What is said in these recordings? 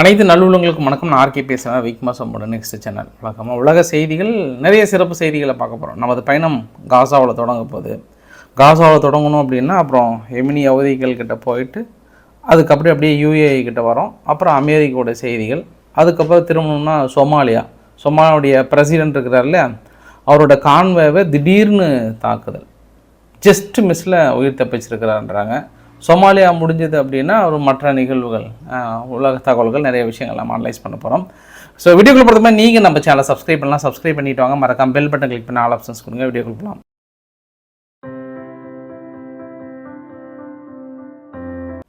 அனைத்து நல்லுள்ளங்களுக்கும் வணக்கம். நான் ஆர்கே பேசுகிறேன் வீக் மாசமோட நெக்ஸ்ட் சேனல் வழக்கமாக உலக செய்திகள் நிறைய சிறப்பு செய்திகளை பார்க்க போகிறோம் நமது பயணம் காசாவில் தொடங்க போகுது. காசாவில் தொடங்கணும் அப்படின்னா அப்புறம் எமினி அவதிகள் கிட்ட போயிட்டு அதுக்கப்புறம் அப்படியே யூஏஐ கிட்ட வரோம். அப்புறம் அமெரிக்காவோட செய்திகள் அதுக்கப்புறம் திரும்பணும்னா சொமாலியா. சொமாலியாவுடைய பிரசிடென்ட் இருக்கிறார்ல அவரோட கான்வேவை திடீர்னு தாக்குதல். ஜஸ்ட் மிஸ்ஸில் உயிர் தப்பிச்சிருக்கிறான்றாங்க சோமாலியா முடிஞ்சது அப்படின்னா ஒரு மற்ற நிகழ்வுகள் உலக தகவல்கள் நிறைய விஷயங்கள் நம்ம அனலைஸ் பண்ண போகிறோம் ஸோ வீடியோக்குள் பொறுத்த நீங்கள் நம்ம சேனலை சப்ஸ்கிரைப் பண்ணலாம். சப்ஸ்கிரைப் பண்ணிட்டு வாங்க. மறக்காம பெல் பட்டன் கிளிக் பண்ணி ஆல் ஆப்ஷன்ஸ் கொடுங்க. வீடியோக்குள் போகலாம்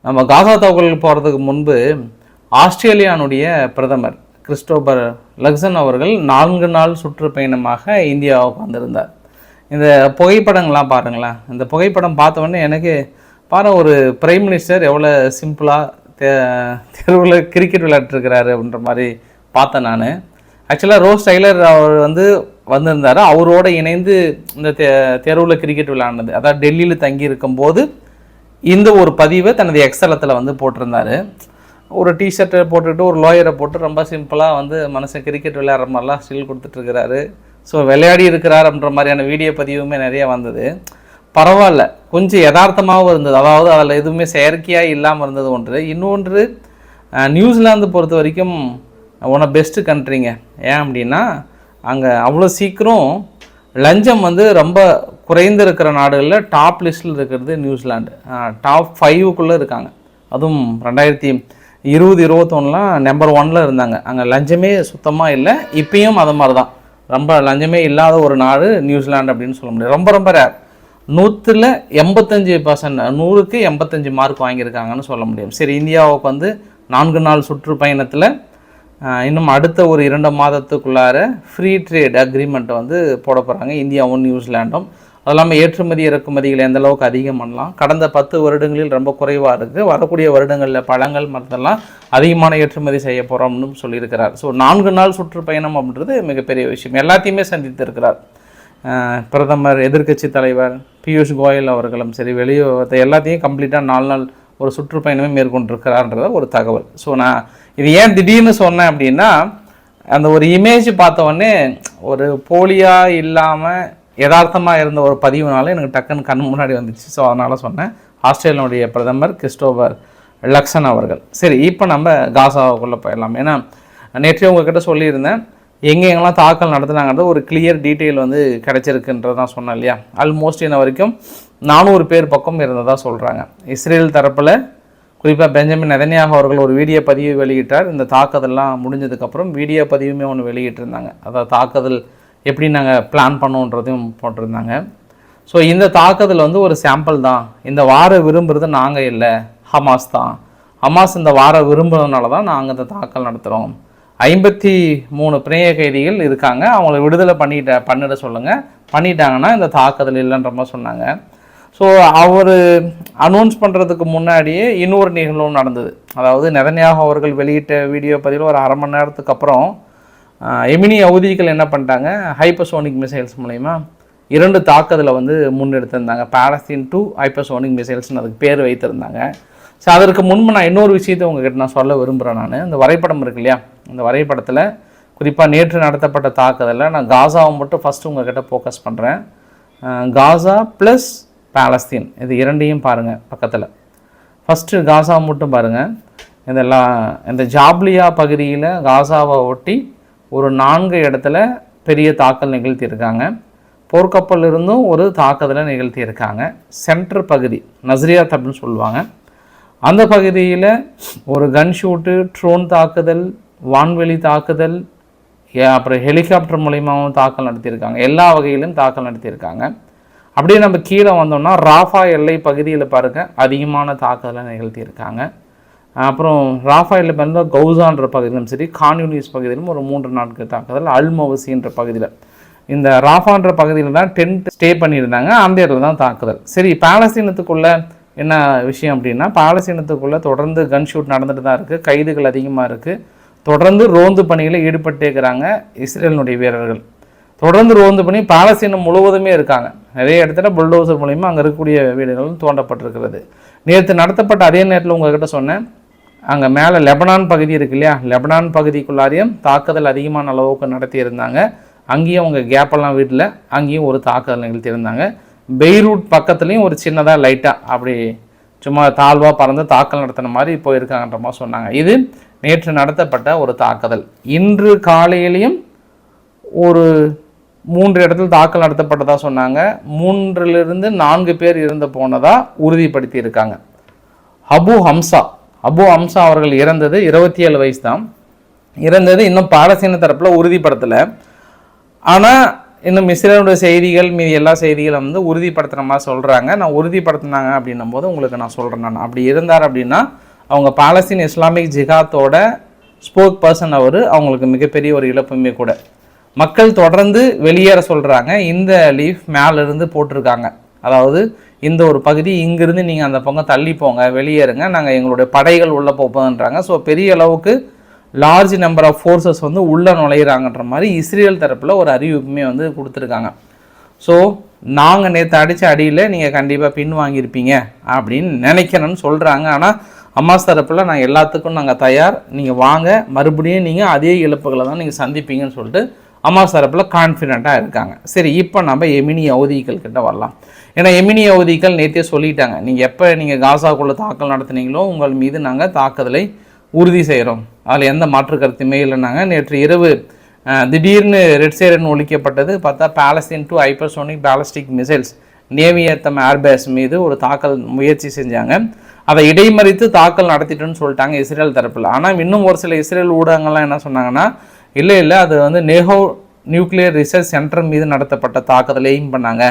நம்ம காசா தகவல்கள் போகிறதுக்கு முன்பு ஆஸ்திரேலியானுடைய பிரதமர் கிறிஸ்டோபர் லக்சன் அவர்கள் நான்கு நாள் சுற்றுப்பயணமாக இந்தியாவுக்கு வந்திருந்தார். இந்த புகைப்படங்கள்லாம் பாருங்களேன். இந்த புகைப்படம் பார்த்த உடனே எனக்கு பாருங்கள் ஒரு பிரைம் மினிஸ்டர் எவ்வளோ சிம்பிளாக தே தெருவில் கிரிக்கெட் விளையாட்டுருக்கிறாரு அப்படின்ற மாதிரி பார்த்தேன் நான். ஆக்சுவலாக ரோஸ் டைலர் அவர் வந்து வந்திருந்தார். அவரோட இணைந்து இந்த தெ தெருவில் கிரிக்கெட் விளையாடினது. அதாவது டெல்லியில் தங்கி இருக்கும்போது இந்த ஒரு பதிவை தனது எக்ஸலத்தில் வந்து போட்டிருந்தாரு. ஒரு டிஷர்ட்டை போட்டுக்கிட்டு ஒரு லோயரை போட்டு ரொம்ப சிம்பிளாக வந்து மனுஷன் கிரிக்கெட் விளையாடுற மாதிரிலாம் ஸ்டில் கொடுத்துட்ருக்கிறாரு ஸோ விளையாடி இருக்கிறார் அப்படின்ற மாதிரியான வீடியோ பதிவுமே நிறைய வந்தது. பரவாயில்ல. கொஞ்சம் யதார்த்தமாகவும் இருந்தது. அதாவது அதில் எதுவுமே செயற்கையாக இல்லாமல் இருந்தது ஒன்று. இன்னொன்று நியூசிலாந்து பொறுத்த வரைக்கும் ஒன் ஆஃப் பெஸ்ட்டு கண்ட்ரிங்க ஏன் அப்படின்னா அங்கே அவ்வளோ சீக்கிரம் லஞ்சம் வந்து ரொம்ப குறைந்து இருக்கிற நாடுகளில் டாப் லிஸ்ட்டில் இருக்கிறது நியூசிலாண்டு டாப் ஃபைவுக்குள்ளே இருக்காங்க. அதுவும் ரெண்டாயிரத்தி இருபது இருபத்தொன்னுலாம் நம்பர் ஒனில் இருந்தாங்க. அங்கே லஞ்சமே சுத்தமாக இல்லை. இப்பயும் அது மாதிரி தான் ரொம்ப லஞ்சமே இல்லாத ஒரு நாடு நியூசிலாந்து அப்படின்னு சொல்ல முடியாது. ரொம்ப ரொம்ப ரேர் நூற்றில் எண்பத்தஞ்சு பர்சன்ட் நூறுக்கு எண்பத்தஞ்சு மார்க் வாங்கியிருக்காங்கன்னு சொல்ல முடியும். சரி இந்தியாவுக்கு வந்து நான்கு நாள் சுற்றுப்பயணத்தில் இன்னும் அடுத்த ஒரு இரண்டு மாதத்துக்குள்ளார ஃப்ரீ ட்ரேட் அக்ரிமெண்ட்டை வந்து போட போகிறாங்க இந்தியாவும் நியூசிலாண்டும் அது இல்லாமல் ஏற்றுமதி இறக்குமதிகள் எந்த அளவுக்கு அதிகம் பண்ணலாம்? கடந்த பத்து வருடங்களில் ரொம்ப குறைவாக இருக்குது வரக்கூடிய வருடங்களில் பழங்கள் மற்றெல்லாம் அதிகமான ஏற்றுமதி செய்ய போகிறோம்னு சொல்லியிருக்கிறார். ஸோ நான்கு நாள் சுற்றுப்பயணம் அப்படின்றது மிகப்பெரிய விஷயம். எல்லாத்தையுமே சந்தித்திருக்கிறார். பிரதமர் எதிர்க்கட்சி தலைவர் பியூஷ் கோயல் அவர்களும் சரி வெளியுறவத்தை எல்லாத்தையும் கம்ப்ளீட்டாக நாலு நாள் ஒரு சுற்றுப்பயணமே மேற்கொண்டிருக்கிறார்ன்றத ஒரு தகவல். ஸோ நான் இது ஏன் திடீர்னு சொன்னேன் அப்படின்னா அந்த ஒரு இமேஜ் பார்த்தவொடனே ஒரு போலியாக இல்லாமல் யதார்த்தமாக இருந்த ஒரு பதிவுனால எனக்கு டக்குன்னு கண் முன்னாடி வந்துச்சு. ஸோ அதனால் சொன்னேன். ஆஸ்திரேலியாவுடைய பிரதமர் கிறிஸ்டோபர் லக்ஷன் அவர்கள். சரி இப்போ நம்ம காசாவுக்குள்ளே போயிடலாம். ஏன்னா நேற்றே உங்ககிட்ட சொல்லியிருந்தேன். எங்கே எங்கெல்லாம் தாக்கல் நடத்துனாங்கிறது ஒரு கிளியர் டீட்டெயில் வந்து கிடைச்சிருக்குன்றது தான் சொன்னேன் இல்லையா? ஆல்மோஸ்ட் இன்ன வரைக்கும் நானூறு பேர் பக்கம் இருந்ததாக சொல்கிறாங்க இஸ்ரேல் தரப்பில் குறிப்பாக பெஞ்சமின் நெதனியாக அவர்கள் ஒரு வீடியோ பதிவு வெளியிட்டார். இந்த தாக்குதல்லாம் முடிஞ்சதுக்கப்புறம் வீடியோ பதிவுமே ஒன்று வெளியிட்டிருந்தாங்க. அதாவது தாக்குதல் எப்படி நாங்கள் பிளான் பண்ணோன்றதையும் போட்டிருந்தாங்க. ஸோ இந்த தாக்குதல் வந்து ஒரு சாம்பிள் தான். இந்த வார விரும்புகிறது நாங்கள் இல்லை ஹமாஸ் தான். ஹமாஸ் இந்த வார விரும்புறதுனால தான் நாங்கள் இந்த தாக்கல் நடத்துகிறோம் ஐம்பத்தி மூணு பிணைய கைதிகள் இருக்காங்க. அவங்கள விடுதலை பண்ணிட்ட பண்ணிட சொல்லுங்கள் பண்ணிட்டாங்கன்னா இந்த தாக்குதல் இல்லைன்ற மாதிரி சொன்னாங்க. ஸோ அவர் அனௌன்ஸ் பண்ணுறதுக்கு முன்னாடியே இன்னொரு நிகழ்வும் நடந்தது. அதாவது நெதன்யாக அவர்கள் வெளியிட்ட வீடியோ பதிவில் ஒரு அரை மணி நேரத்துக்கு அப்புறம் எமினி அவதிகள் என்ன பண்ணிட்டாங்க? ஹைப்பர்சோனிக் மிசைல்ஸ் மூலயமா இரண்டு தாக்குதலை வந்து முன்னெடுத்திருந்தாங்க. பாலஸ்தீன் டூ ஹைப்பர்சோனிக் மிசைல்ஸ்னு அதுக்கு பேர் வைத்திருந்தாங்க. ஸோ அதற்கு முன்பு நான் இன்னொரு விஷயத்தை உங்ககிட்ட நான் சொல்ல விரும்புகிறேன் நான். இந்த வரைபடம் இருக்கு இல்லையா? இந்த வரைபடத்தில் குறிப்பாக நேற்று நடத்தப்பட்ட தாக்குதலில் நான் காசாவை மட்டும் ஃபஸ்ட்டு உங்ககிட்ட ஃபோக்கஸ் பண்ணுறேன் காசா ப்ளஸ் பேலஸ்தீன். இது இரண்டையும் பாருங்கள் பக்கத்தில். ஃபஸ்ட்டு காசா மட்டும் பாருங்கள் இதெல்லாம் இந்த ஜாப்லியா பகுதியில் காசாவை ஒட்டி ஒரு நான்கு இடத்துல பெரிய தாக்கல் நிகழ்த்தியிருக்காங்க. போர்க்கப்பல் இருந்தும் ஒரு தாக்குதலை நிகழ்த்தியிருக்காங்க. சென்டர் பகுதி நஸ்ரியாத் அப்படின்னு சொல்லுவாங்க. அந்த பகுதியில் ஒரு கன் ஷூட்டு ட்ரோன் தாக்குதல் வான்வெளி தாக்குதல் அப்புறம் ஹெலிகாப்டர் மூலியமாகவும் தாக்கல் நடத்தியிருக்காங்க. எல்லா வகையிலும் தாக்கல் நடத்தியிருக்காங்க. அப்படியே நம்ம கீழே வந்தோம்னா ராஃபா எல்லை பகுதியில் பாருங்க அதிகமான தாக்குதலை நிகழ்த்தியிருக்காங்க. அப்புறம் ராஃபா எல்லை பார்த்தா கௌசான்ற பகுதியிலும் சரி கான்யூனிஸ் பகுதியிலும் ஒரு மூன்று நாட்கள் தாக்குதல் அல்மவசின்ற பகுதியில். இந்த ராஃபான்ற பகுதியில் தான் டென்ட் ஸ்டே பண்ணியிருந்தாங்க. அந்த இடத்துல தான் தாக்குதல். சரி பாலஸ்தீனத்துக்குள்ளே என்ன விஷயம் அப்படின்னா பாலஸ்தீனத்துக்குள்ளே தொடர்ந்து கன் ஷூட் நடந்துட்டு தான் இருக்குது கைதுகள் அதிகமாக இருக்குது தொடர்ந்து ரோந்து பணியில் ஈடுபட்டே இருக்கிறாங்க இஸ்ரேலினுடைய வீரர்கள். தொடர்ந்து ரோந்து பண்ணி பாலஸ்தீனம் முழுவதுமே இருக்காங்க. நிறைய இடத்துல புல்டோசர் மூலிமா அங்கே இருக்கக்கூடிய வீடுகளும் தோண்டப்பட்டிருக்கிறது. நேற்று நடத்தப்பட்ட அதே நேரத்தில் உங்கள்கிட்ட சொன்னேன். அங்கே மேலே லெபனான் பகுதி இருக்கு இல்லையா? லெபனான் பகுதிக்குள்ளாரையும் தாக்குதல் அதிகமான அளவுக்கு நடத்தியிருந்தாங்க. அங்கேயும் அவங்க கேப்பெல்லாம் வீட்டில் அங்கேயும் ஒரு தாக்குதல் நிகழ்த்தியிருந்தாங்க. பெய்ரூட் பக்கத்துலேயும் ஒரு சின்னதாக லைட்டாக அப்படி சும்மா தாழ்வாக பறந்து தாக்கல் நடத்தின மாதிரி போயிருக்காங்கன்ற மாதிரி சொன்னாங்க. இது நேற்று நடத்தப்பட்ட ஒரு தாக்குதல். இன்று காலையிலையும் ஒரு மூன்று இடத்துல தாக்கல் நடத்தப்பட்டதாக சொன்னாங்க. மூன்றிலிருந்து நான்கு பேர் இறந்து போனதாக உறுதிப்படுத்தி இருக்காங்க அபு ஹம்சா அபு ஹம்சா அவர்கள் இறந்தது இருபத்தி ஏழு வயசு தான் இறந்தது இன்னும் பாலஸ்தீன தரப்பில் உறுதிப்படுத்தலை. ஆனால் இன்னும் இஸ்ரேலுடைய செய்திகள் மீதி எல்லா செய்திகளும் வந்து உறுதிப்படுத்துகிற மாதிரி சொல்கிறாங்க நான் உறுதிப்படுத்தினாங்க அப்படின்னும் போது உங்களுக்கு நான் சொல்கிறேன் நான். அப்படி இருந்தார் அப்படின்னா அவங்க பாலஸ்தீன் இஸ்லாமிக் ஜிகாத்தோட ஸ்போக் பர்சன் அவர் அவங்களுக்கு மிகப்பெரிய ஒரு இழப்புமே கூட. மக்கள் தொடர்ந்து வெளியேற சொல்கிறாங்க இந்த லீஃப் மேலேருந்து போட்டிருக்காங்க. அதாவது இந்த ஒரு பகுதி இங்கிருந்து நீங்கள் அந்த பக்கம் தள்ளி போங்க வெளியேறுங்க. நாங்கள் எங்களுடைய படைகள் உள்ளே போப்போன்றாங்க ஸோ பெரிய அளவுக்கு லார்ஜ் நம்பர் ஆஃப் ஃபோர்ஸஸ் வந்து உள்ளே நுழையிறாங்கன்ற மாதிரி இஸ்ரேல் தரப்பில் ஒரு அறிவிப்புமே வந்து கொடுத்துருக்காங்க. ஸோ நாங்கள் நேற்று அடித்த அடியில் நீங்கள் கண்டிப்பாக பின் வாங்கியிருப்பீங்க அப்படின்னு நினைக்கிறேன்னு சொல்கிறாங்க ஆனால் அம்மாஸ் தரப்பில் நான் எல்லாத்துக்கும் நாங்கள் தயார். நீங்கள் வாங்க. மறுபடியும் நீங்கள் அதே இழப்புகளை தான் நீங்கள் சந்திப்பீங்கன்னு சொல்லிட்டு அம்மாஸ் தரப்பில் கான்ஃபிடெண்ட்டாக இருக்காங்க. சரி இப்போ நம்ம எமினி அவதிகள் கிட்ட வரலாம். ஏன்னா எமினி அவதிகள் நேற்றே சொல்லிட்டாங்க. நீங்கள் எப்போ நீங்கள் காசாக்குள்ளே தாக்கல் நடத்துனீங்களோ உங்கள் மீது நாங்கள் தாக்குதலை உறுதி செய்கிறோம். அதில் எந்த மாற்று கருத்துமே இல்லைனாங்க நேற்று இரவு திடீர்னு ரெட் சைரன் ஒழிக்கப்பட்டது. பார்த்தா Palestine two hypersonic ballistic missiles Nevatim airbase மீது ஒரு தாக்கல் முயற்சி செஞ்சாங்க. அதை இடைமறித்து தாக்கல் நடத்திட்டுன்னு சொல்லிட்டாங்க இஸ்ரேல் தரப்பில். ஆனால் இன்னும் ஒரு சில இஸ்ரேல் ஊடகங்கள்லாம் என்ன சொன்னாங்கன்னா இல்லை இல்லை அது வந்து நேஹோ நியூக்ளியர் ரிசர்ச் சென்டர் மீது நடத்தப்பட்ட தாக்குதலை எய்ம் பண்ணாங்க.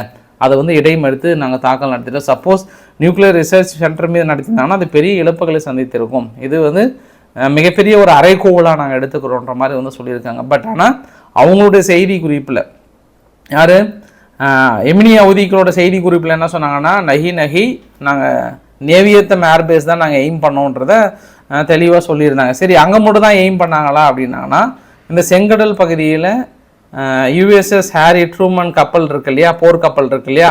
அதை வந்து இடைமறித்து நாங்கள் தாக்கல் நடத்திட்டோம். சப்போஸ் நியூக்ளியர் ரிசர்ச் சென்டர் மீது நடத்தினாங்கன்னா அது பெரிய இழப்புகளை சந்தித்திருக்கும். இது வந்து மிகப்பெரிய ஒரு அரைக்கோவலாக நாங்கள் எடுத்துக்கிறோன்ற மாதிரி வந்து சொல்லியிருக்காங்க. பட் ஆனால் அவங்களுடைய செய்தி குறிப்பில் யார்? எமினி அவதிகளோட செய்தி குறிப்பில் என்ன சொன்னாங்கன்னா நகி நகி நாங்கள் நேவியத்தம் ஏர்பேஸ் தான் நாங்கள் எய்ம் பண்ணோன்றத தெளிவாக சொல்லியிருந்தாங்க. சரி அங்கே மட்டும் தான் எய்ம் பண்ணாங்களா அப்படின்னாங்கன்னா இந்த செங்கடல் பகுதியில் யுஎஸ்எஸ் ஹாரி ட்ரூமன் கப்பல் இருக்கு இல்லையா? போர் கப்பல் இருக்கு இல்லையா?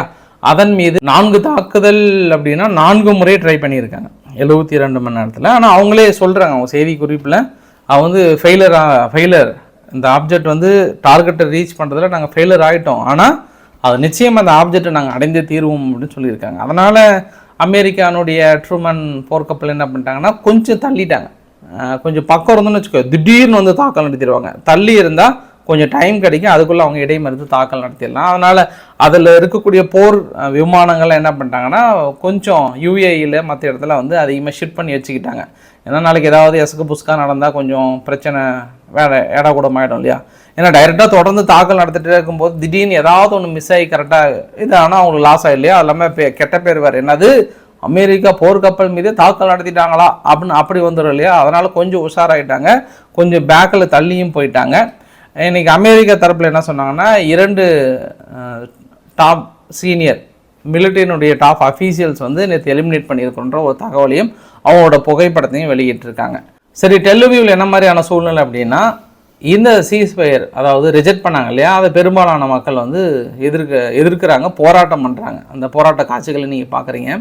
அதன் மீது நான்கு தாக்குதல் அப்படின்னா நான்கு முறை ட்ரை பண்ணியிருக்காங்க. எழுபத்தி ரெண்டு மணி நேரத்தில். ஆனால் அவங்களே சொல்கிறாங்க அவங்க செய்தி குறிப்பில் அவன் வந்து ஃபெயிலர் ஃபெயிலர் இந்த ஆப்ஜெக்ட் வந்து டார்கெட்டை ரீச் பண்ணுறதுல நாங்கள் ஃபெயிலர் ஆகிட்டோம் ஆனால் அது நிச்சயம் அந்த ஆப்ஜெக்டை நாங்கள் அடைந்தே தீர்வோம் அப்படின்னு சொல்லியிருக்காங்க. அதனால் அமெரிக்கானுடைய ட்ரூமன் போர்க்கப்பல் என்ன பண்ணிட்டாங்கன்னா கொஞ்சம் தள்ளிட்டாங்க. கொஞ்சம் பக்கம் இருந்தோம்னு வச்சுக்கோ திடீர்னு வந்து தாக்கல் நடத்திடுவாங்க. தள்ளி இருந்தால் கொஞ்சம் டைம் கிடைக்கும். அதுக்குள்ளே அவங்க இடைமறித்து தாக்கல் நடத்திடலாம். அதனால் அதில் இருக்கக்கூடிய போர் விமானங்கள்லாம் என்ன பண்ணிட்டாங்கன்னா கொஞ்சம் யூஏஇயில் மற்ற இடத்துல வந்து அதிகமாக ஷிஃப்ட் பண்ணி வச்சுக்கிட்டாங்க. ஏன்னா நாளைக்கு ஏதாவது எசக்கு புஸ்கா நடந்தால் கொஞ்சம் பிரச்சனை வேற கூட கூடமாயிடும் இல்லையா? ஏன்னா டைரெக்டாக தொடர்ந்து தாக்கல் நடத்திட்டு இருக்கும்போது திடீர்னு ஏதாவது ஒன்று மிஸ் ஆகி கரெக்டாக இது ஆனால் அவங்களுக்கு லாஸ் ஆகி எல்லாமே அது இல்லாமல் கெட்ட பேர் வேறு. என்னது? அமெரிக்கா போர்க்கப்பல் மீது தாக்கல் நடத்திட்டாங்களா? அப்படின்னு அப்படி வந்துடும் இல்லையா? அதனால் கொஞ்சம் உஷாராயிட்டாங்க. கொஞ்சம் பேக்கில் தள்ளியும் போயிட்டாங்க. இன்னைக்கு அமெரிக்கா தரப்பில் என்ன சொன்னாங்கன்னா இரண்டு டாப் சீனியர் மிலிட்டரியினுடைய டாப் அஃபீஷியல்ஸ் வந்து நேற்று எலிமினேட் பண்ணியிருக்கின்ற ஒரு தகவலையும் அவங்களோட புகைப்படத்தையும் வெளியிட்டிருக்காங்க. சரி டெல்லுவியூவில் என்ன மாதிரியான சூழ்நிலை அப்படின்னா இந்த சீஸ்பயர் அதாவது ரிஜெக்ட் பண்ணாங்க இல்லையா அதை பெரும்பாலான மக்கள் வந்து எதிர்க்க எதிர்க்கிறாங்க போராட்டம் பண்ணுறாங்க அந்த போராட்ட காட்சிகளை நீங்கள் பார்க்குறீங்க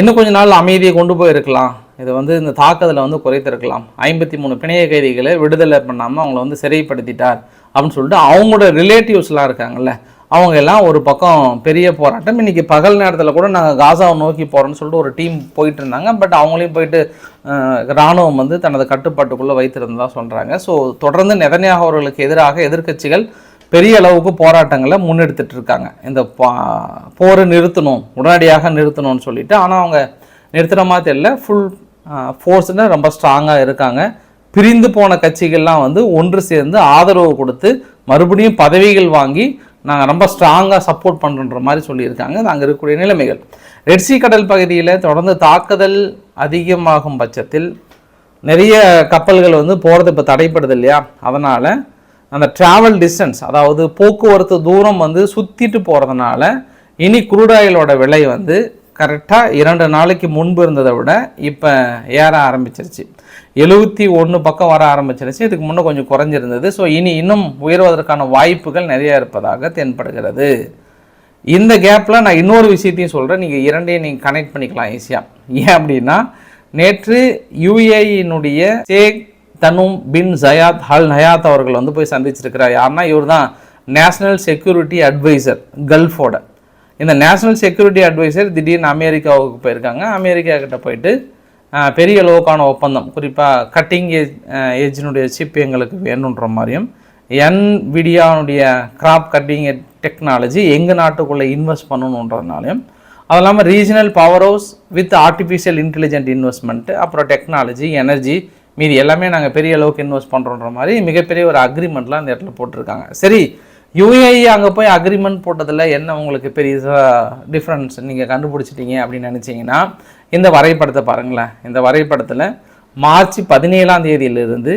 இன்னும் கொஞ்ச நாள் அமைதியை கொண்டு போயிருக்கலாம். இதை வந்து இந்த தாக்குதலை வந்து குறைத்திருக்கலாம். ஐம்பத்தி மூணு பிணைய கைதிகளை விடுதலை பண்ணாமல் அவங்கள வந்து சிறைப்படுத்திட்டார் அப்படின்னு சொல்லிட்டு அவங்களோட ரிலேட்டிவ்ஸ்லாம் இருக்காங்கல்ல அவங்க எல்லாம் ஒரு பக்கம் பெரிய போராட்டம். இன்றைக்கி பகல் நேரத்தில் கூட நாங்கள் காசாவை நோக்கி போகிறோம்னு சொல்லிட்டு ஒரு டீம் போயிட்டு இருந்தாங்க. பட் அவங்களையும் போயிட்டு இராணுவம் ராணுவம் வந்து தனது கட்டுப்பாட்டுக்குள்ளே வைத்திருந்ததாக சொல்கிறாங்க ஸோ தொடர்ந்து நெதன்யாகு அவர்களுக்கு எதிராக எதிர்க்கட்சிகள் பெரிய அளவுக்கு போராட்டங்களை முன்னெடுத்துட்டு இருக்காங்க. இந்த பா- போரை நிறுத்தணும் உடனடியாக நிறுத்தணும்னு சொல்லிட்டு. ஆனால் அவங்க நிறுத்துகிற மாதிரி தெரியல ஃபுல் ஃபோர்ஸ்னு ரொம்ப ஸ்ட்ராங்காக இருக்காங்க. பிரிந்து போன கட்சிகள்லாம் வந்து ஒன்று சேர்ந்து ஆதரவு கொடுத்து மறுபடியும் பதவிகள் வாங்கி நாங்கள் ரொம்ப ஸ்ட்ராங்காக சப்போர்ட் பண்ணுன்ற மாதிரி சொல்லியிருக்காங்க. நாங்கள் இருக்கக்கூடிய நிலைமைகள். ரெட்சி கடல் பகுதியில் தொடர்ந்து தாக்குதல் அதிகமாகும் பட்சத்தில் நிறைய கப்பல்கள் வந்து போகிறது இப்போ தடைப்படுது இல்லையா? அதனால் அந்த ட்ராவல் டிஸ்டன்ஸ் அதாவது போக்குவரத்து தூரம் வந்து சுற்றிட்டு போகிறதுனால இனி குரூடாயிலோட விலை வந்து கரெக்டாக இரண்டு நாளைக்கு முன்பு இருந்ததை விட இப்போ ஏற ஆரம்பிச்சிருச்சு. எழுபத்தி ஒன்று பக்கம் வர ஆரம்பிச்சிருச்சு. இதுக்கு முன்னே கொஞ்சம் குறைஞ்சிருந்தது. ஸோ இனி இன்னும் உயர்வதற்கான வாய்ப்புகள் நிறைய இருப்பதாக தென்படுகிறது. இந்த கேப்பில் நான் இன்னொரு விஷயத்தையும் சொல்கிறேன் நீங்கள் இரண்டையும் நீங்கள் கனெக்ட் பண்ணிக்கலாம் ஈஸியாக ஏன் அப்படின்னா நேற்று யுஏஇனுடைய ஷேக் தனும் பின் ஜயாத் ஹல் நயாத் அவர்கள் வந்து போய் சந்திச்சிருக்கிறார். யாருன்னா இவர் தான் நேஷனல் செக்யூரிட்டி அட்வைசர் கல்ஃபோட இந்த நேஷனல் செக்யூரிட்டி அட்வைசர் திடீர்னு அமெரிக்காவுக்கு போயிருக்காங்க. அமெரிக்கா கிட்ட போயிட்டு பெரிய அளவுக்கான ஒப்பந்தம். குறிப்பாக கட்டிங் ஏஜ் ஏஜினுடைய சிப் எங்களுக்கு வேணுன்ற மாதிரியும் என்விடியானுடைய கிராப் கட்டிங் டெக்னாலஜி எங்கள் நாட்டுக்குள்ளே இன்வெஸ்ட் பண்ணணுன்றதுனாலையும் அது இல்லாமல் regional power house with artificial intelligent investment அப்புறம் டெக்னாலஜி எனர்ஜி மீதி எல்லாமே நாங்கள் பெரிய அளவுக்கு இன்வெஸ்ட் பண்ணுறோன்ற மாதிரி மிகப்பெரிய ஒரு அக்ரிமெண்ட்லாம் அந்த இடத்துல போட்டிருக்காங்க. சரி யுஏஇ அங்கே போய் அக்ரிமெண்ட் போட்டதில் என்ன உங்களுக்கு பெரிய டிஃப்ரென்ஸ் நீங்கள் கண்டுபிடிச்சிட்டீங்க அப்படின்னு நினச்சிங்கன்னா இந்த வரைபடத்தை பாருங்களேன். இந்த வரைபடத்தில் மார்ச் பதினேழாம் தேதியிலிருந்து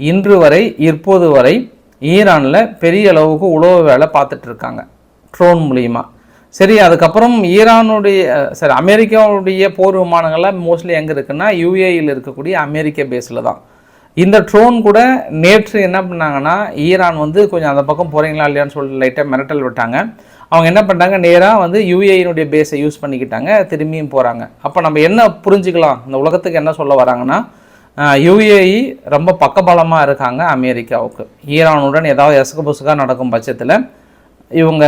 இன்று வரை இப்போது வரை ஈரானில் பெரிய அளவுக்கு உழவு வேலை பார்த்துட்ருக்காங்க ட்ரோன் மூலியமாக சரி அதுக்கப்புறம் ஈரானுடைய சரி அமெரிக்காவுடைய போர் விமானங்கள்லாம் மோஸ்ட்லி எங்கே இருக்குன்னா யூஏஇயில் இருக்கக்கூடிய அமெரிக்க பேஸில் தான். இந்த ட்ரோன் கூட நேற்று என்ன பண்ணாங்கன்னா ஈரான் வந்து கொஞ்சம் அந்த பக்கம் போகிறீங்களா இல்லையான்னு சொல்லிட்டு லைட்டாக மிரட்டல் விட்டாங்க. அவங்க என்ன பண்ணிட்டாங்க நேராக வந்து யூஏஇனுடைய பேஸை யூஸ் பண்ணிக்கிட்டாங்க திரும்பியும் போகிறாங்க அப்போ நம்ம என்ன புரிஞ்சுக்கலாம்? இந்த உலகத்துக்கு என்ன சொல்ல வராங்கன்னா யுஏஇ ரொம்ப பக்கபலமாக இருக்காங்க அமெரிக்காவுக்கு. ஈரானுடன் ஏதாவது எசகு புசுக்காக நடக்கும் பட்சத்தில் இவங்க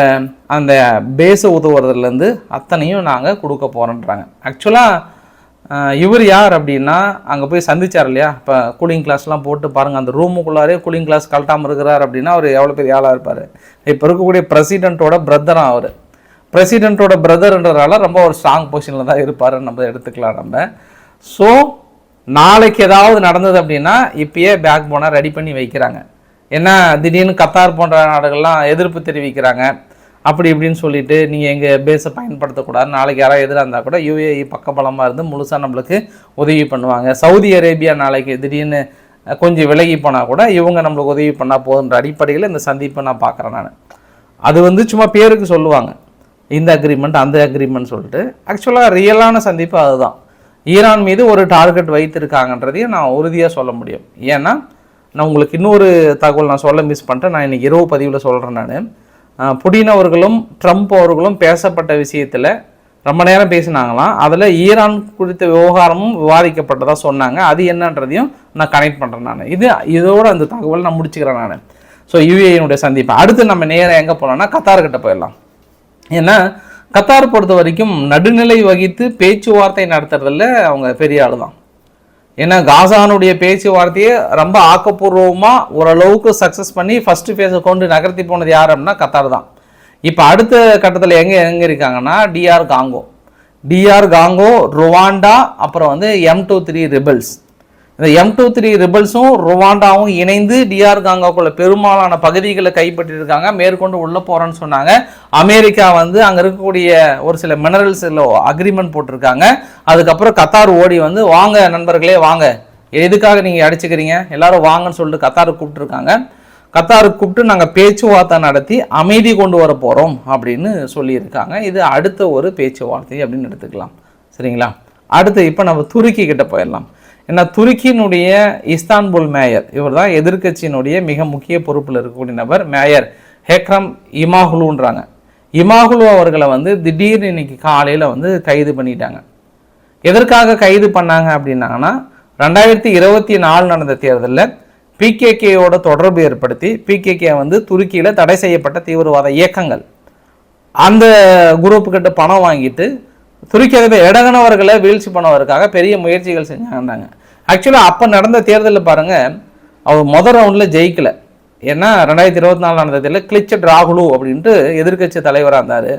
அந்த பேஸை உதவுறதுலேருந்து அத்தனையும் நாங்கள் கொடுக்க போகிறோன்றாங்க ஆக்சுவலாக இவர் யார் அப்படின்னா அங்கே போய் சந்திச்சார் இல்லையா? இப்போ கூலிங் கிளாஸ்லாம் போட்டு பாருங்கள் அந்த ரூமுக்குள்ளாரே கூலிங் கிளாஸ் கழட்டாமல் இருக்கிறார் அப்படின்னா அவர் எவ்வளோ பெரிய ஆளாக இருப்பார். இப்போ இருக்கக்கூடிய பிரசிடெண்ட்டோட பிரதராக அவர். பிரசிடெண்ட்டோட பிரதர்ன்றதால ரொம்ப ஒரு ஸ்ட்ராங் பொசிஷனில் தான் இருப்பார் நம்ம எடுத்துக்கலாம் நம்ம. ஸோ நாளைக்கு ஏதாவது நடந்தது அப்படின்னா இப்பயே பேக் போனால் ரெடி பண்ணி வைக்கிறாங்க. ஏன்னா திடீர்னு கத்தார் போன்ற நாடுகள்லாம் எதிர்ப்பு தெரிவிக்கிறாங்க. அப்படி இப்படின்னு சொல்லிட்டு நீங்கள் எங்கள் பேஸை பயன்படுத்தக்கூடாது நாளைக்கு யாராவது எதிராக இருந்தால் கூட யூஏஇ பக்கபலமாக இருந்து முழுசாக நம்மளுக்கு உதவி பண்ணுவாங்க. சவுதி அரேபியா நாளைக்கு திடீர்னு கொஞ்சம் விலகி போனால் கூட இவங்க நம்மளுக்கு உதவி பண்ணால் போதுன்ற அடிப்படையில் இந்த சந்திப்பை நான் பார்க்குறேன் நான். அது வந்து சும்மா பேருக்கு சொல்லுவாங்க. இந்த அக்ரிமெண்ட் அந்த அக்ரிமெண்ட் சொல்லிட்டு. ஆக்சுவலாக ரியலான சந்திப்பு அதுதான். ஈரான் மீது ஒரு டார்கெட் வைத்திருக்காங்கன்றதையும் நான் உறுதியாக சொல்ல முடியும். ஏன்னா நான் உங்களுக்கு இன்னொரு தகவல் நான் சொல்ல மிஸ் பண்ணிட்டேன். நான் இன்னைக்கு இரவு பதிவில் சொல்கிறேன் நான். புடின் அவர்களும் ட்ரம்ப் அவர்களும் பேசப்பட்ட விஷயத்தில் ரொம்ப நேரம் பேசினாங்களாம். அதில் ஈரான் குறித்த விவகாரமும் விவாதிக்கப்பட்டதாக சொன்னாங்க. அது என்னன்றதையும் நான் கனெக்ட் பண்ணுறேன் நான். இது இதோட அந்த தகவல் நான் முடிச்சுக்கிறேன் நான். ஸோ யுஏனுடைய சந்திப்பு. அடுத்து நம்ம நேரம் எங்கே போனோம்னா கத்தார்கிட்ட போயிடலாம். ஏன்னா கத்தார் பொறுத்த வரைக்கும் நடுநிலை வகித்து பேச்சுவார்த்தை நடத்துறதில் அவங்க பெரிய ஆள் தான் ஏன்னா காசானுடைய பேச்சுவார்த்தையை ரொம்ப ஆக்கப்பூர்வமாக ஓரளவுக்கு சக்ஸஸ் பண்ணி ஃபஸ்ட்டு ஃபேஸை கொண்டு நகர்த்தி போனது யார் அப்படின்னா கத்தார் தான். இப்போ அடுத்த கட்டத்தில் எங்கே எங்கே இருக்காங்கன்னா DR Congo. DR Congo Rwanda அப்புறம் வந்து எம் டூ த்ரீ ரிபல்ஸ் இந்த எம் டூ த்ரீ ரிபல்ஸும் ருவாண்டாவும் இணைந்து டிஆர் காங்காக்குள்ள பெரும்பாலான பகுதிகளை கைப்பற்றியிருக்காங்க. மேற்கொண்டு உள்ளே போகிறேன்னு சொன்னாங்க. அமெரிக்கா வந்து அங்கே இருக்கக்கூடிய ஒரு சில மினரல்ஸில் அக்ரிமெண்ட் போட்டிருக்காங்க. அதுக்கப்புறம் கத்தார் ஓடி வந்து வாங்க நண்பர்களே வாங்க. எதுக்காக நீங்கள் அடிச்சுக்கிறீங்க? எல்லாரும் வாங்கன்னு சொல்லிட்டு கத்தாருக்கு கூப்பிட்டுருக்காங்க. கத்தாருக்கு கூப்பிட்டு நாங்கள் பேச்சுவார்த்தை நடத்தி அமைதி கொண்டு வர போகிறோம் அப்படின்னு சொல்லியிருக்காங்க. இது அடுத்த ஒரு பேச்சுவார்த்தை அப்படின்னு எடுத்துக்கலாம். சரிங்களா? அடுத்து இப்போ நம்ம துருக்கி கிட்ட போயிடலாம். ஏன்னா துருக்கியினுடைய இஸ்தான்புல் மேயர் இவர் தான் எதிர்க்கட்சியினுடைய மிக முக்கிய பொறுப்பில் இருக்கக்கூடிய நபர் மேயர் ஹேக்ரம் இமாகுலுன்றாங்க. இமாகுலு அவர்களை வந்து திடீர்னு இன்னைக்கு காலையில் வந்து கைது பண்ணிட்டாங்க. எதற்காக கைது பண்ணாங்க அப்படின்னாங்கன்னா ரெண்டாயிரத்தி இருபத்தி நாலு நடந்த தேர்தலில் பிகேகேயோட தொடர்பு ஏற்படுத்தி பிகேகே வந்து துருக்கியில் தடை செய்யப்பட்ட தீவிரவாத இயக்கங்கள். அந்த குரூப்புக்கிட்ட பணம் வாங்கிட்டு துருக்கி அதிபர் வீழ்ச்சி பண்ணவருக்காக பெரிய முயற்சிகள் செஞ்சாங்கன்னாங்க. ஆக்சுவலாக அப்போ நடந்த தேர்தலில் பாருங்கள் அவர் முதல் ரவுண்டில் ஜெயிக்கல. ஏன்னா ரெண்டாயிரத்தி இருபத்தி நாலு நடந்த தேர்தலில் கிளிச்சட் ராகுலு அப்படின்ட்டு எதிர்க்கட்சி தலைவராக இருந்தார்.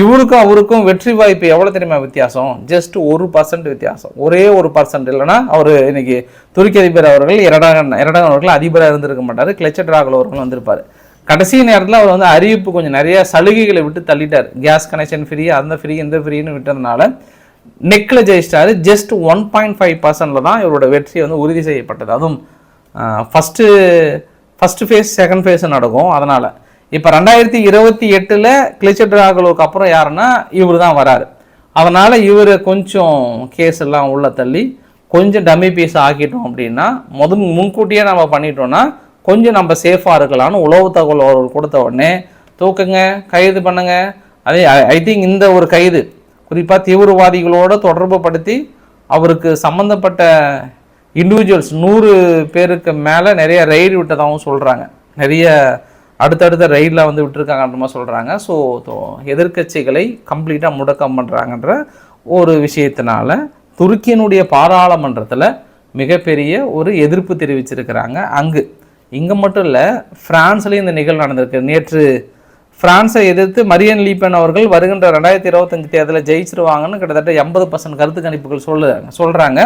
இவருக்கும் அவருக்கும் வெற்றி வாய்ப்பு எவ்வளோ தெரியுமா வித்தியாசம்? ஜஸ்ட் ஒரு பர்சன்ட் வித்தியாசம். ஒரே ஒரு பர்சன்ட் இல்லைனா அவர் இன்னைக்கு துருக்கி அதிபர் அவர்கள் இரடாகன் இரடாகன் அவர்கள் அதிபராக இருந்திருக்க மாட்டார். கிளச்சட் ராகுல் அவர்கள் வந்திருப்பார். கடைசி நேரத்தில் அவர் வந்து அறிவிப்பு கொஞ்சம் நிறைய சலுகைகளை விட்டு தள்ளிட்டார். கேஸ் கனெக்ஷன் ஃப்ரீ அந்த ஃப்ரீ இந்த ஃப்ரீன்னு விட்டதுனால நெக்கில் ஜெயிச்சிட்டாரு. ஜஸ்ட் ஒன் பாயிண்ட் ஃபைவ் பர்சன்டில் தான் இவரோட வெற்றி வந்து உறுதி செய்யப்பட்டது. அதுவும் first first phase second phase நடக்கும். அதனால் இப்போ ரெண்டாயிரத்தி இருபத்தி எட்டில் கிளிச்சட் ராகுலுக்கு அப்புறம் யாருன்னா இவர் தான் வராரு. அதனால் இவரை கொஞ்சம் கேஸ் எல்லாம் உள்ளே தள்ளி கொஞ்சம் டம்மி பீஸ் ஆக்கிட்டோம் அப்படின்னா முதல் முன்கூட்டியே நம்ம பண்ணிட்டோம்னா கொஞ்சம் நம்ம சேஃபாக இருக்கலாம்னு உளவு தகவல் அவர்கள் கொடுத்த உடனே தூக்குங்க கைது பண்ணுங்க. அதே ஐ திங்க் இந்த ஒரு கைது குறிப்பாக தீவிரவாதிகளோட தொடர்பு படுத்தி அவருக்கு சம்மந்தப்பட்ட இண்டிவிஜுவல்ஸ் நூறு பேருக்கு மேலே நிறைய ரெய்டு விட்டதாகவும் சொல்கிறாங்க நிறைய அடுத்தடுத்த ரெய்டில் வந்து விட்டுருக்காங்கன்ற மாதிரி சொல்கிறாங்க ஸோ எதிர்க்கட்சிகளை கம்ப்ளீட்டாக முடக்கம் பண்ணுறாங்கன்ற ஒரு விஷயத்தினால துருக்கியினுடைய பாராளுமன்றத்தில் மிகப்பெரிய ஒரு எதிர்ப்பு தெரிவிச்சிருக்கிறாங்க அங்கு. இங்கே மட்டும் இல்லை ஃப்ரான்ஸ்லேயும் இந்த நிகழ்வு நடந்திருக்கு. நேற்று ஃப்ரான்ஸை எதிர்த்து மரியன் லீபன் அவர்கள் வருகின்ற ரெண்டாயிரத்தி இருபத்தஞ்சு தேர்தலில் ஜெயிச்சிருவாங்கன்னு கிட்டத்தட்ட எண்பது பர்சன்ட் கருத்து கணிப்புகள் சொல்லு சொல்கிறாங்க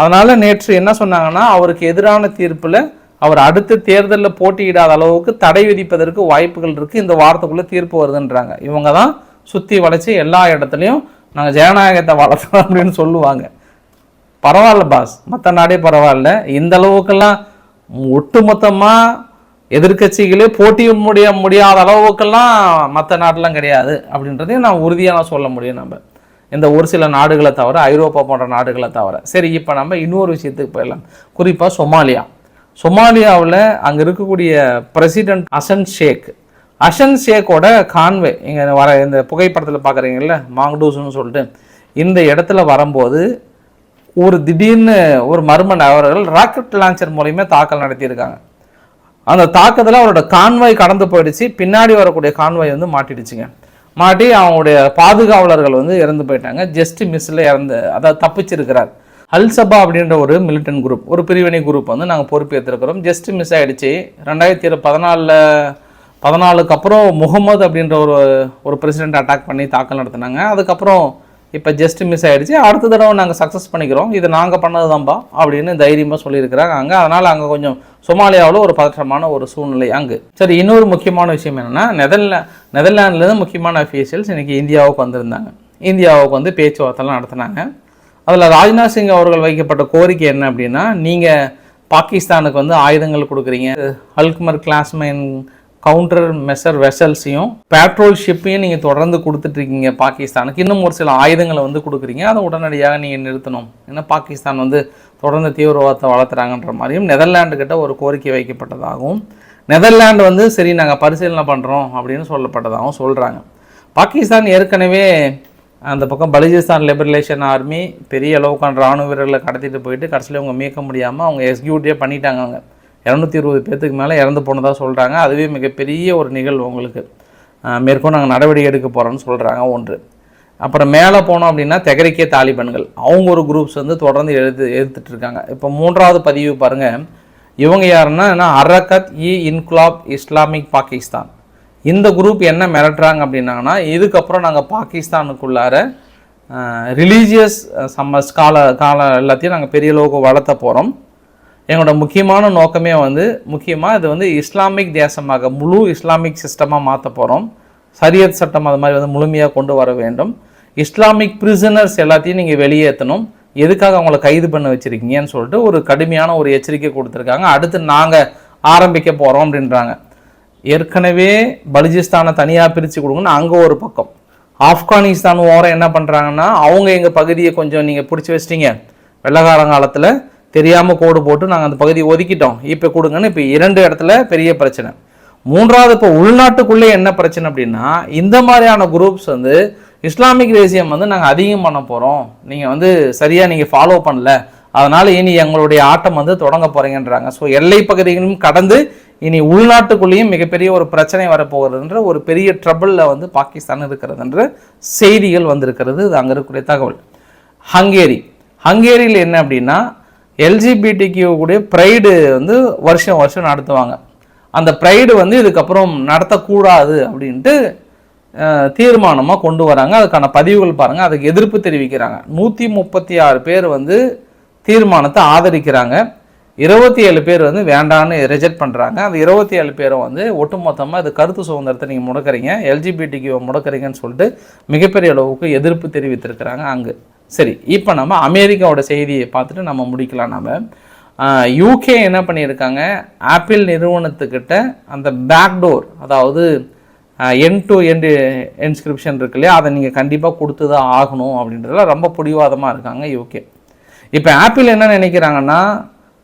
அதனால் நேற்று என்ன சொன்னாங்கன்னா அவருக்கு எதிரான தீர்ப்பில் அவர் அடுத்த தேர்தலில் போட்டியிடாத அளவுக்கு தடை விதிப்பதற்கு வாய்ப்புகள் இருக்குது இந்த வாரத்துக்குள்ளே தீர்ப்பு வருதுன்றாங்க. இவங்க தான் சுற்றி வளைச்சி எல்லா இடத்துலையும் நாங்கள் ஜனநாயகத்தை வளர்த்தோம் அப்படின்னு சொல்லுவாங்க. பரவாயில்ல பாஸ். மற்ற நாடே பரவாயில்ல. இந்த அளவுக்கெல்லாம் ஒட்டுமொத்தமாக எதிர்க்கட்சிகளே போட்டி முடிய முடியாத அளவுக்கெல்லாம் மற்ற நாட்டெலாம் கிடையாது அப்படின்றதையும் நான் உறுதியாக சொல்ல முடியும் நம்ம. இந்த ஒரு சில நாடுகளை தவிர ஐரோப்பா போன்ற நாடுகளை தவிர. சரி இப்போ நம்ம இன்னொரு விஷயத்துக்கு போயிடலாம். குறிப்பாக சொமாலியா. சொமாலியாவில் அங்கே இருக்கக்கூடிய பிரசிடென்ட் அசன் ஷேக். அசன் ஷேக்கோட கான்வே இங்கே வர இந்த புகைப்படத்தில் பார்க்குறீங்கல்ல மாங்டூஸ்னு சொல்லிட்டு இந்த இடத்துல வரும்போது ஒரு திடீர்னு ஒரு மர்ம நபர்கள் ராக்கெட் லான்ச்சர் மூலயமா தாக்கல் நடத்தியிருக்காங்க. அந்த தாக்கத்தில் அவரோட கான்வாய் கடந்து போயிடுச்சு. பின்னாடி வரக்கூடிய கான்வாய் வந்து மாட்டிடுச்சுங்க. மாட்டி அவங்களுடைய பாதுகாவலர்கள் வந்து இறந்து போயிட்டாங்க. ஜஸ்ட் மிஸ்ஸில் இறந்து அதாவது தப்பிச்சிருக்கிறார். அல்சபா அப்படின்ற ஒரு மிலிட்டன் குரூப் ஒரு பிரிவினை குரூப் வந்து நாங்கள் பொறுப்பேற்றிருக்கிறோம் ஜஸ்ட் மிஸ் ஆகிடுச்சு ரெண்டாயிரத்தி இரு பதினாலில் பதினாலுக்கு அப்புறம் முகமது அப்படின்ற ஒரு ஒரு பிரசிடெண்ட் அட்டாக் பண்ணி தாக்கல் நடத்தினாங்க. அதுக்கப்புறம் இப்போ ஜஸ்ட் மிஸ் ஆகிடுச்சு அடுத்த தடவை நாங்கள் சக்ஸஸ் பண்ணிக்கிறோம். இது நாங்கள் பண்ணது தான்ப்பா அப்படின்னு தைரியமாக சொல்லியிருக்கிறாங்க அங்கே. அதனால் அங்கே கொஞ்சம் சொமாலியாவில் ஒரு பதற்றமான ஒரு சூழ்நிலை அங்கு. சரி இன்னொரு முக்கியமான விஷயம் என்னென்னா நெதர்லா நெதர்லாண்ட்லேருந்து முக்கியமான அஃபீஷியல்ஸ் இன்றைக்கி இந்தியாவுக்கு வந்திருந்தாங்க. இந்தியாவுக்கு வந்து பேச்சுவார்த்தைலாம் நடத்தினாங்க. அதில் ராஜ்நாத் சிங் அவர்கள் வைக்கப்பட்ட கோரிக்கை என்ன அப்படின்னா நீங்கள் பாகிஸ்தானுக்கு வந்து ஆயுதங்கள் கொடுக்குறீங்க. அல்குமர் கிளாஸ்மைன் கவுண்டர் மெசர் வெசல்ஸையும் பேட்ரோல் ஷிப்பையும் நீங்கள் தொடர்ந்து கொடுத்துட்ருக்கீங்க பாகிஸ்தானுக்கு. இன்னும் ஒரு சில ஆயுதங்களை வந்து கொடுக்குறீங்க. அதை உடனடியாக நீங்கள் நிறுத்தணும். ஏன்னா பாகிஸ்தான் வந்து தொடர்ந்து தீவிரவாதத்தை வளர்த்துறாங்கன்ற மாதிரியும் நெதர்லாண்டு கிட்ட ஒரு கோரிக்கை வைக்கப்பட்டதாகவும் நெதர்லாண்டு வந்து சரி நாங்கள் பரிசீலனை பண்ணுறோம் அப்படின்னு சொல்லப்பட்டதாகவும் சொல்கிறாங்க பாகிஸ்தான் ஏற்கனவே அந்த பக்கம் பலுஜிஸ்தான் லிபரலேஷன் ஆர்மி பெரிய அளவுக்கான ராணுவ வீரர்களை கடத்திட்டு போயிட்டு கடைசியில் அவங்க மீட்க முடியாமல் அவங்க எக்ஸிக்யூட்டிவே பண்ணிட்டாங்க அவங்க இரநூத்தி இருபது பேர்த்துக்கு மேலே இறந்து போனதாக சொல்கிறாங்க அதுவே மிகப்பெரிய ஒரு நிகழ்வு உங்களுக்கு. மேற்கொண்டு நாங்கள் நடவடிக்கை எடுக்க போகிறோன்னு சொல்கிறாங்க ஒன்று. அப்புறம் மேலே போனோம் அப்படின்னா தெகரிக்கே தாலிபன்கள். அவங்க ஒரு குரூப்ஸ் வந்து தொடர்ந்து எழுத்து எழுத்துட்டு இருக்காங்க. இப்போ மூன்றாவது பதிவு பாருங்கள் இவங்க யாருன்னா அரக்கத் இ இன்குலாப் இஸ்லாமிக் பாகிஸ்தான். இந்த குரூப் என்ன மிரட்டுறாங்க அப்படின்னாங்கன்னா இதுக்கப்புறம் நாங்கள் பாகிஸ்தானுக்குள்ளார ரிலீஜியஸ் சம்ம கால கால எல்லாத்தையும் நாங்கள் பெரிய அளவுக்கு வளர்த்த போகிறோம் எங்களோட முக்கியமான நோக்கமே வந்து முக்கியமாக இது வந்து இஸ்லாமிக் தேசமாக முழு இஸ்லாமிக் சிஸ்டமாக மாற்ற போகிறோம் சரியத் சட்டம் அது மாதிரி வந்து முழுமையாக கொண்டு வர வேண்டும். இஸ்லாமிக் பிரிசனர்ஸ் எல்லாத்தையும் நீங்கள் வெளியேற்றணும். எதுக்காக அவங்கள கைது பண்ண வச்சுருக்கீங்கன்னு சொல்லிட்டு ஒரு கடுமையான ஒரு எச்சரிக்கை கொடுத்துருக்காங்க. அடுத்து நாங்கள் ஆரம்பிக்க போகிறோம் அப்படின்றாங்க. ஏற்கனவே பலுஜிஸ்தானை தனியாக பிரித்து கொடுங்கன்னு அங்கே ஒரு பக்கம். ஆப்கானிஸ்தான் ஓரம் என்ன பண்ணுறாங்கன்னா அவங்க எங்கள் பகுதியை கொஞ்சம் நீங்கள் பிடிச்சி வச்சிட்டீங்க. வெள்ளக்காரங்காலத்தில் தெரியாமல் கோடு போட்டு நாங்கள் அந்த பகுதியை ஒதுக்கிட்டோம். இப்போ கொடுங்கன்னு இப்போ இரண்டு இடத்துல பெரிய பிரச்சனை. மூன்றாவது இப்போ உள்நாட்டுக்குள்ளே என்ன பிரச்சனை அப்படின்னா இந்த மாதிரியான குரூப்ஸ் வந்து இஸ்லாமிக் தேசியம் வந்து நாங்கள் அதிகம் பண்ண போகிறோம் நீங்கள் வந்து சரியாக நீங்கள் ஃபாலோ பண்ணல. அதனால் இனி எங்களுடைய ஆட்டம் வந்து தொடங்க போகிறீங்கன்றாங்க ஸோ எல்லை பகுதிகளும் கடந்து இனி உள்நாட்டுக்குள்ளேயும் மிகப்பெரிய ஒரு பிரச்சனை வரப்போகிறதுன்ற ஒரு பெரிய ட்ரபிளில் வந்து பாகிஸ்தான் இருக்கிறதுன்ற செய்திகள் வந்திருக்கிறது. இது அங்கே இருக்கக்கூடிய தகவல். ஹங்கேரி. ஹங்கேரியில் என்ன அப்படின்னா எல்ஜிபிடிக்கு கூடிய ப்ரைடு வந்து வருஷம் வருஷம் நடத்துவாங்க. அந்த ப்ரைடு வந்து இதுக்கப்புறம் நடத்தக்கூடாது அப்படின்ட்டு தீர்மானமாக கொண்டு வராங்க. அதுக்கான பதிவுகள் பாருங்கள் அதுக்கு எதிர்ப்பு தெரிவிக்கிறாங்க. நூற்றி முப்பத்தி ஆறு பேர் வந்து தீர்மானத்தை ஆதரிக்கிறாங்க. இருபத்தி ஏழு பேர் வந்து வேண்டான்னு ரிஜெக்ட் பண்ணுறாங்க அந்த இருபத்தி ஏழு பேரும் வந்து ஒட்டுமொத்தமாக இது கருத்து சுதந்திரத்தை நீங்கள் முடக்கிறீங்க. எல்ஜிபிடிக்கு முடக்கிறீங்கன்னு சொல்லிட்டு மிகப்பெரிய அளவுக்கு எதிர்ப்பு தெரிவித்திருக்கிறாங்க அங்கு. சரி இப்போ நம்ம அமெரிக்காவோட செய்தியை பார்த்துட்டு நம்ம முடிக்கலாம் நம்ம யூகே என்ன பண்ணியிருக்காங்க? ஆப்பிள் நிறுவனத்துக்கிட்ட அந்த பேக்டோர் அதாவது என் டு எண்டு என்ஸ்கிரிப்ஷன் இருக்கு இல்லையா? அதை நீங்கள் கண்டிப்பாக கொடுத்து தான் ஆகணும் அப்படின்றதுல ரொம்ப பிடிவாதமாக இருக்காங்க யூகே இப்போ ஆப்பிள் என்ன நினைக்கிறாங்கன்னா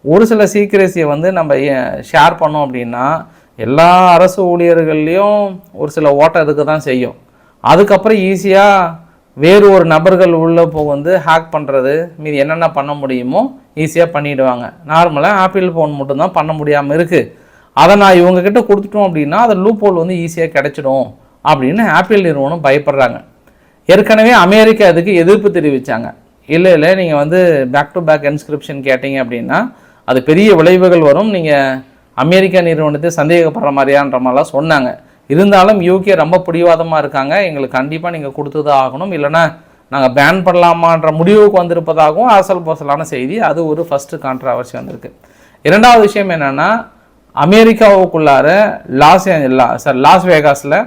ஒரு சில சீக்கிரசியை வந்து நம்ம ஷேர் பண்ணோம் அப்படின்னா எல்லா அரசு ஊழியர்கள்லேயும் ஒரு சில ஓட்டம் இருக்க தான் செய்யும். அதுக்கப்புறம் ஈஸியாக வேறு ஒரு நபர்கள் உள்ளே போக வந்து ஹேக் பண்ணுறது மீது என்னென்ன பண்ண முடியுமோ ஈஸியாக பண்ணிவிடுவாங்க நார்மலாக ஆப்பிள் ஃபோன் மட்டும்தான் பண்ண முடியாமல் இருக்குது அதை நான் இவங்கக்கிட்ட கொடுத்துட்டோம் அப்படின்னா அதை லூப் ஹோல் வந்து ஈஸியாக கிடச்சிடும் அப்படின்னு ஆப்பிள் நிறுவனம் பயப்படுறாங்க. ஏற்கனவே அமெரிக்கா அதுக்கு எதிர்ப்பு தெரிவித்தாங்க இல்லை இல்லை நீங்கள் வந்து பேக் டு பேக் என்ஸ்கிரிப்ஷன் கேட்டீங்க அப்படின்னா அது பெரிய விளைவுகள் வரும். நீங்கள் அமெரிக்கா நிறுவனத்தை சந்தேகப்படுற மாதிரியான்ற மாதிரிலாம் சொன்னாங்க. இருந்தாலும் யூகே ரொம்ப பிடிவாதமாக இருக்காங்க. எங்களுக்கு கண்டிப்பாக நீங்கள் கொடுத்து தான் ஆகணும். இல்லைன்னா நாங்கள் பேன் பண்ணலாமான்ற முடிவுக்கு வந்திருப்பதாகவும் அசல் போசலான செய்தி. அது ஒரு ஃபஸ்ட்டு கான்ட்ராவர்சி வந்திருக்கு. இரண்டாவது விஷயம் என்னென்னா அமெரிக்காவுக்குள்ளார லாஸ் சார் லாஸ் வேகாஸில்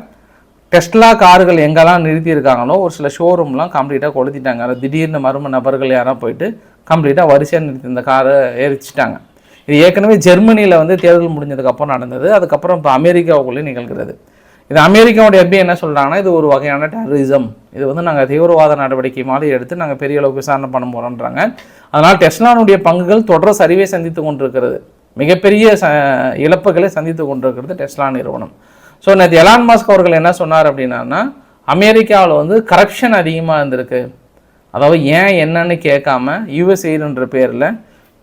டெஸ்ட்லா கார்கள் எங்கெல்லாம் நிறுத்தியிருக்காங்களோ ஒரு சில ஷோரூம்லாம் கம்ப்ளீட்டாக கொளுத்திட்டாங்க. அது திடீர்னு மர்ம நபர்கள் யாராவது போயிட்டு கம்ப்ளீட்டாக வரிசையாக நிறுத்தி இந்த காரை எரிச்சிட்டாங்க இது ஏற்கனவே ஜெர்மனியில் வந்து தேர்தல் முடிஞ்சதுக்கப்புறம் நடந்தது. அதுக்கப்புறம் இப்போ அமெரிக்காவுக்குள்ளே நிகழ்கிறது. இது அமெரிக்காவோட எப்படி என்ன சொல்கிறாங்கன்னா இது ஒரு வகையான டெரரிசம் இது வந்து நாங்கள் தீவிரவாத நடவடிக்கை மாதிரி எடுத்து நாங்கள் பெரிய அளவுக்கு விசாரணை பண்ண போகிறோன்றாங்க அதனால் டெஸ்லானுடைய பங்குகள் தொடர் சரிவை சந்தித்து கொண்டிருக்கிறது. மிகப்பெரிய ச இழப்புகளை சந்தித்து கொண்டிருக்கிறது டெஸ்லா நிறுவனம். ஸோ நேற்று எலான் மாஸ்க் அவர்கள் என்ன சொன்னார் அப்படின்னா அமெரிக்காவில் வந்து கரப்ஷன் அதிகமாக இருந்திருக்கு. அதாவது ஏன் என்னன்னு கேட்காம யூஎஸ்ஏன்ற பேரில்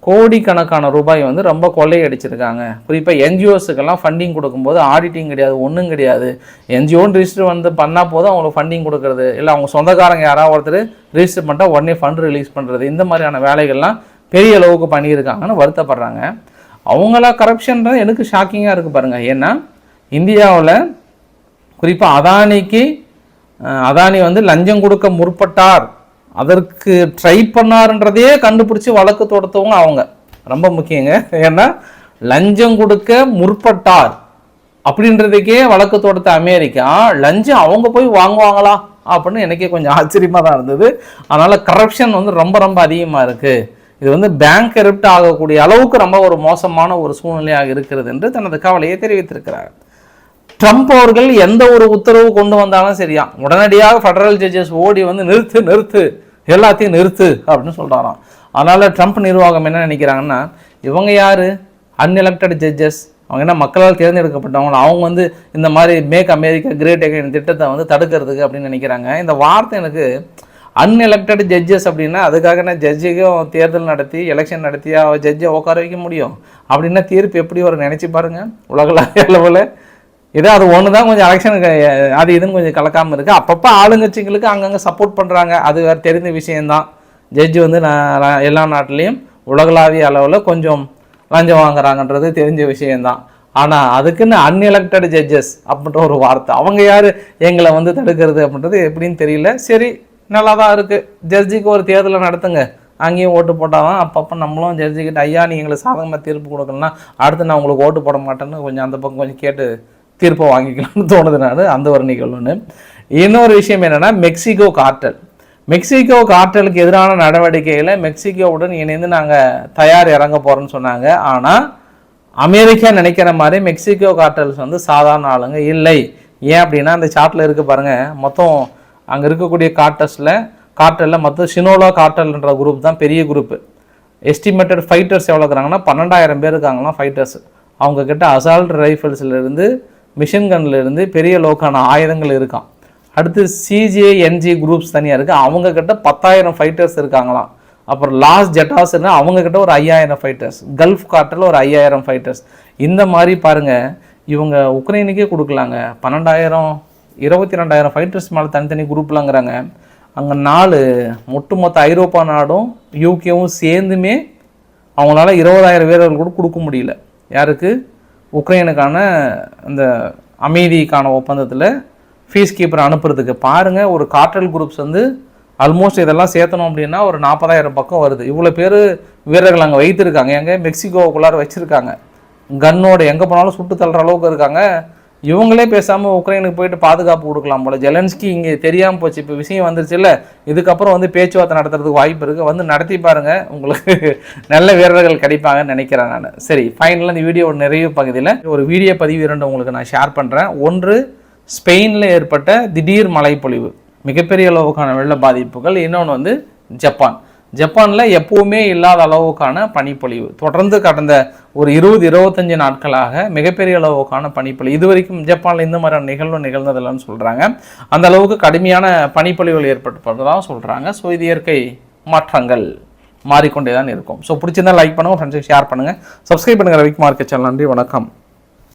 கோடிக்கணக்கான ரூபாய் வந்து ரொம்ப கொள்ளையடிச்சிருக்காங்க. குறிப்பாக என்ஜிஓஸுக்கெல்லாம் ஃபண்டிங் கொடுக்கும்போது ஆடிட்டிங் கிடையாது ஒன்றும் கிடையாது. என்ஜிஓன்னு ரிஜிஸ்டர் வந்து பண்ணால் போதும் அவங்களுக்கு ஃபண்டிங் கொடுக்குறது. இல்லை அவங்க சொந்தக்காரங்க யாராவது ஒருத்தர் ரிஜிஸ்டர் பண்ணிட்டா உடனே ஃபண்ட் ரிலீஸ் பண்ணுறது இந்த மாதிரியான வேலைகள்லாம் பெரிய அளவுக்கு பண்ணியிருக்காங்கன்னு வருத்தப்படுறாங்க. அவங்களா கரப்ஷன்றது எனக்கு ஷாக்கிங்காக இருக்குது பாருங்கள் ஏன்னா இந்தியாவில் குறிப்பாக அதானிக்கு அதானி வந்து லஞ்சம் கொடுக்க முற்பட்டார். அதற்கு ட்ரை பண்ணாருன்றதையே கண்டுபிடிச்சி வழக்கு தொடுத்தவங்க அவங்க. ரொம்ப முக்கியங்க. ஏன்னா லஞ்சம் கொடுக்க முற்பட்டார் அப்படின்றதுக்கே வழக்கு தொடுத்த அமெரிக்கா லஞ்சம் அவங்க போய் வாங்குவாங்களா? அப்படின்னு எனக்கே கொஞ்சம் ஆச்சரியமாக தான் இருந்தது. அதனால் கரப்ஷன் வந்து ரொம்ப ரொம்ப அதிகமாக இருக்குது இது வந்து பேங்க் கரப்ட் ஆகக்கூடிய அளவுக்கு ரொம்ப ஒரு மோசமான ஒரு சூழ்நிலையாக இருக்கிறது என்று தனது கவலையை தெரிவித்திருக்கிறார். ட்ரம்ப் அவர்கள் எந்த ஒரு உத்தரவு கொண்டு வந்தாலும் சரியா உடனடியாக ஃபெடரல் ஜட்ஜஸ் ஓடி வந்து நிறுத்து நிறுத்து எல்லாத்தையும் நிறுத்து அப்படின்னு சொல்கிறாராம் அதனால் ட்ரம்ப் நிர்வாகம் என்ன நினைக்கிறாங்கன்னா இவங்க யார்? அன்எலெக்டட் ஜட்ஜஸ் அவங்க என்ன மக்களால் தேர்ந்தெடுக்கப்பட்டவங்க அவங்க வந்து இந்த மாதிரி மேக் அமெரிக்கா கிரேட் அகைன் திட்டத்தை வந்து தடுக்கிறதுக்கு அப்படின்னு நினைக்கிறாங்க. இந்த வார்த்தை எனக்கு அன்எலெக்டட் ஜட்ஜஸ் அப்படின்னா அதுக்காக நான் ஜட்ஜுக்கும் தேர்தல் நடத்தி எலெக்ஷன் நடத்தி ஜட்ஜை உட்கார வைக்க முடியும்? அப்படின்னா தீர்ப்பு எப்படி ஒரு நினச்சி பாருங்கள் உலகளாவிய அளவில். ஏதோ அது ஒன்று தான் கொஞ்சம் எலெக்ஷனுக்கு அது இதுன்னு கொஞ்சம் கலக்காமல் இருக்குது அப்பப்போ ஆளுங்கட்சிங்களுக்கு அங்கங்கே சப்போர்ட் பண்ணுறாங்க அது வேறு தெரிந்த விஷயந்தான் ஜட்ஜி வந்து நான் நான் எல்லா நாட்டிலையும் உலகளாவிய அளவில் கொஞ்சம் லஞ்சம் வாங்குறாங்கன்றது தெரிஞ்ச விஷயந்தான் ஆனால் அதுக்குன்னு அன்எலெக்டட் ஜட்ஜஸ் அப்படின்ற ஒரு வார்த்தை. அவங்க யார்? எங்களை வந்து தடுக்கிறது அப்படின்றது எப்படின்னு தெரியல. சரி நல்லா தான் இருக்குது ஜட்ஜிக்கு ஒரு தேர்தலை நடத்துங்க. அங்கேயும் ஓட்டு போட்டால் தான் அப்பப்போ நம்மளும் ஜட்ஜிக்கிட்ட ஐயா நீ எங்களுக்கு சாதகமாக தீர்ப்பு கொடுக்கலன்னா அடுத்து நான் உங்களுக்கு ஓட்டு போட மாட்டேன்னு கொஞ்சம் அந்த பக்கம் கொஞ்சம் கேட்டு தீர்ப்பை வாங்கிக்கலாம்னு தோணுது நான். அந்த ஒரு நிகழ்வுன்னு இன்னொரு விஷயம் என்னென்னா மெக்சிகோ கார்டல். மெக்சிகோ கார்டலுக்கு எதிரான நடவடிக்கையில் மெக்சிகோவுடன் இணைந்து நாங்கள் தயார் இறங்க போகிறோம்னு சொன்னாங்க. ஆனால் அமெரிக்கா நினைக்கிற மாதிரி மெக்சிகோ கார்டல்ஸ் வந்து சாதாரண ஆளுங்க இல்லை. ஏன் அப்படின்னா அந்த சார்ட்டில் இருக்க பாருங்கள் மொத்தம் அங்கே இருக்கக்கூடிய கார்டல்ஸில் கார்ட்டலில் மொத்தம் சினோலா கார்டல்ன்ற குரூப் தான் பெரிய குரூப்பு எஸ்டிமேட்டட் ஃபைட்டர்ஸ் எவ்வளோ இருக்கிறாங்கன்னா பன்னெண்டாயிரம் பேர் இருக்காங்களாம் ஃபைட்டர்ஸ் அவங்கக்கிட்ட அசால்ட் ரைஃபிள்ஸ்லேருந்து மிஷின் இருந்து பெரிய லோக்கான ஆயுதங்கள் இருக்கான் அடுத்து சிஜிஏ என்ஜி குரூப்ஸ் தனியாக இருக்குது அவங்க கிட்ட பத்தாயிரம் ஃபைட்டர்ஸ் இருக்காங்களாம். அப்புறம் லாஸ் ஜெட்டாஸ்னா அவங்கக்கிட்ட ஒரு ஐயாயிரம் ஃபைட்டர்ஸ் கல்ஃப் காட்டில் ஒரு ஐயாயிரம் ஃபைட்டர்ஸ் இந்த மாதிரி பாருங்கள் இவங்க உக்ரைனுக்கே கொடுக்கலாங்க. பன்னெண்டாயிரம் இருபத்தி ரெண்டாயிரம் ஃபைட்டர்ஸ் மேலே தனித்தனி குரூப்லாங்கிறாங்க அங்கே நாலு ஒட்டுமொத்த ஐரோப்பா நாடும் யூகேவும் சேர்ந்துமே அவங்களால இருபதாயிரம் வீரர்கள் கூட கொடுக்க முடியல. யாருக்கு? உக்ரைனுக்கான இந்த அமைதிக்கான ஒப்பந்தத்தில் ஃபீஸ் கீப்பர் அனுப்புறதுக்கு பாருங்கள் ஒரு கார்டல் குரூப்ஸ் வந்து ஆல்மோஸ்ட் இதெல்லாம் சேர்த்தணும் அப்படின்னா ஒரு நாற்பதாயிரம் பக்கம் வருது. இவ்வளோ பேர் வீரர்கள் அங்கே வைத்திருக்காங்க. எங்கே? மெக்சிகோவுக்குள்ளார வச்சுருக்காங்க. கன்னோட எங்கே போனாலும் சுட்டு தள்ளுற அளவுக்கு இருக்காங்க. இவங்களே பேசாமல் உக்ரைனுக்கு போயிட்டு பாதுகாப்பு கொடுக்கலாம் போல. ஜெலன்ஸ்கி இங்கே தெரியாமல் போச்சு. இப்போ விஷயம் வந்துருச்சுல்ல. இதுக்கப்புறம் வந்து பேச்சுவார்த்தை நடத்துறதுக்கு வாய்ப்பு இருக்குது வந்து நடத்தி பாருங்கள் உங்களுக்கு நல்ல வீரர்கள் கிடைப்பாங்கன்னு நினைக்கிறேன் நான். சரி ஃபைனலாக இந்த வீடியோ நிறைவு பகுதியில் ஒரு வீடியோ பதிவு இரண்டு உங்களுக்கு நான் ஷேர் பண்ணுறேன் ஒன்று ஸ்பெயினில் ஏற்பட்ட திடீர் மழைப்பொழிவு. மிகப்பெரிய அளவுக்கான வெள்ள பாதிப்புகள். இன்னொன்று வந்து ஜப்பான். ஜப்பானில் எப்பவுமே இல்லாத அளவுக்கான பனிப்பொழிவு. தொடர்ந்து கடந்த ஒரு இருபது இருபத்தஞ்சு நாட்களாக மிகப்பெரிய அளவுக்கான பனிப்பொழிவு. இது வரைக்கும் ஜப்பானில் இந்த மாதிரியான நிகழ்வு நிகழ்ந்ததில்லைன்னு சொல்கிறாங்க அந்த அளவுக்கு கடுமையான பனிப்பொழிவுகள் ஏற்பட்டுப்பட்டதாக சொல்கிறாங்க ஸோ இது இயற்கை மாற்றங்கள் மாறிக்கொண்டே தான் இருக்கும். ஸோ பிடிச்சிருந்தா லைக் பண்ணுங்கள் ஃப்ரெண்ட்ஸுக்கு ஷேர் பண்ணுங்கள் சப்ஸ்கிரைப் பண்ணுங்கள் ரவிக்குமார் சேனல் நன்றி வணக்கம்.